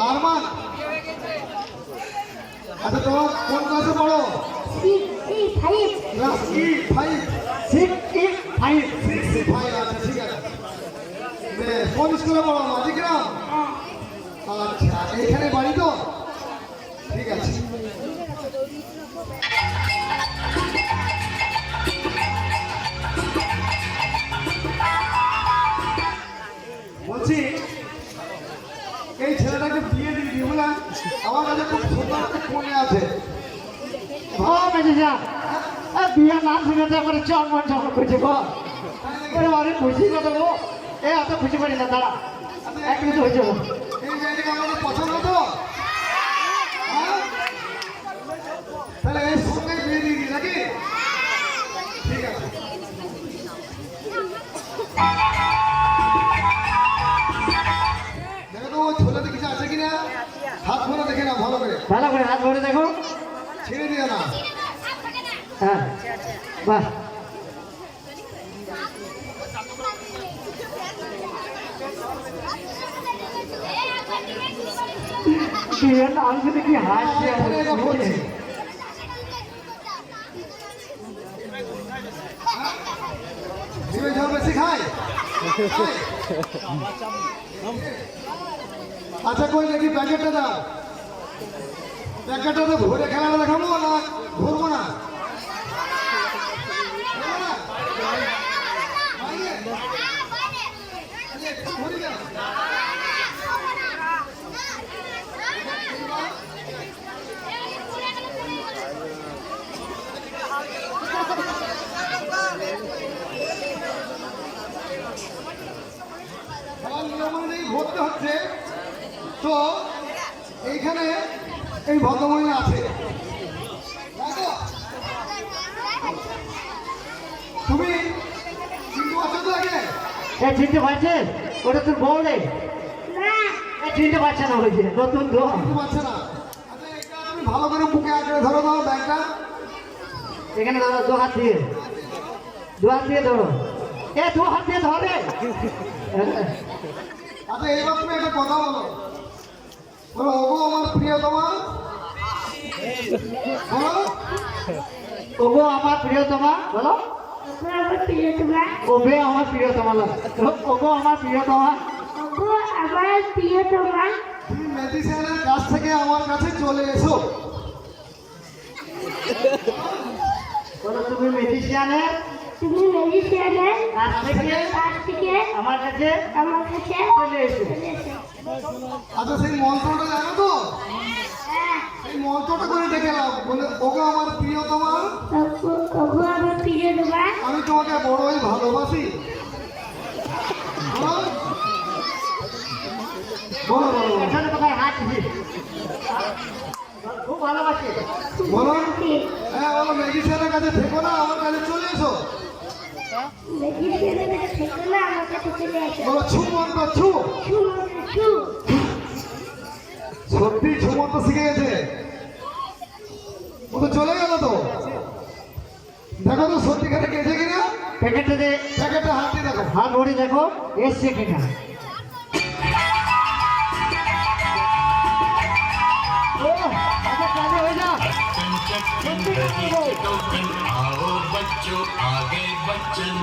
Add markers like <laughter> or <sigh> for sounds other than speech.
আরমান আচ্ছা তোমার কোন ক্লাসে পড়ো ক্লাস ই ফাইভ ঠিক আছে কোন স্কুলে পড়ো মাঝিগ্রাম আচ্ছা এখানে বাড়ি তো? ঠিক আছে। এই ছেলেটাকে বিয়ে দিয়ে দিই বুঝলাম আমার কাছে খুব সুন্দর একটা ফোনে আছে। বিয়া নাম শুনে তো চমন চমন করছে গো ওরে অনেক খুশি কথা গো? এ এত খুশি করি না দাঁড়া। এক মিনিট পছন্দ তো? হ্যাঁ? তাহলে এর সঙ্গে বিয়ে দিয়ে দিই নাকি? ঠিক আছে। কিছু আছে কিনা? হাত ফোনা দেখে না ভালো করে। ভালো করে হাত ভরে দেখো। ছেড়ে দিও না হ্যাঁ? বাহ বিয়ের বেশি খায়? খায়? <laughs> আচ্ছা কই দেখি প্যাকেটটা দাও। প্যাকেটটা তো ভরে খেলাটা দেখাবো না ভরবো না। ভরতে হচ্ছে। তো এইখানে এই ভদ্রমহিলা আছে। তুমি চিনতে পারছ তো আগে এ চিনতে পারছে? ওটা তোর বউ এ চিনতে পারছে না হয়েছে নতুন তো চিনতে পারছে না। আচ্ছা তুমি ভালো করে বুকে আঁকড়ে ধরো দাও ব্যাগটা। এখানে ধরো দু হাত দিয়ে। দু হাত দিয়ে ধরো। এ দু হাত দিয়ে ধরে আচ্ছা এইবার তুমি একটা কথা বলো। বলো, ওগো আমার প্রিয়তমা বলো। ওগো আমার প্রিয়তমা বলো। ওবে আমার প্রিয়তমা বলো। ওগো আমার প্রিয়তমা তুমি মেডিসিনের কাছ থেকে আমার কাছে চলে এসো। বলো, তুমি মেডিসিয়ানের তুমি মেডিসিয়ানের আমার কাছে আমার কাছে চলে এসো। আচ্ছা সেই মন্ত্রটা জানো তো এই মন্ত্রটা করে ডেকে নাও বলে ওগো আমার প্রিয়তমা ওগো- ওগো আমার প্রিয় তোমার আমি তোমাকে বড়ই ভালোবাসি বলো বলো। এখানে কোথায় হাত খুব ভালোবাসি বলো? হ্যাঁ বলো মেডিসিনের কাছে থেকো না আমার কাছে চলে এসো সত্যি ছু মন্ত্র শিখে গেছে। ও তো চলে গেল তো। দেখো তো সত্যিকারে গেছে কিনা? প্যাকেটটাতে প্যাকেটটা হাত দিয়ে দেখো। হাত ভরে দেখো এসছে কিনা। ও, टोकन आओ बच्चों आगे बच्चन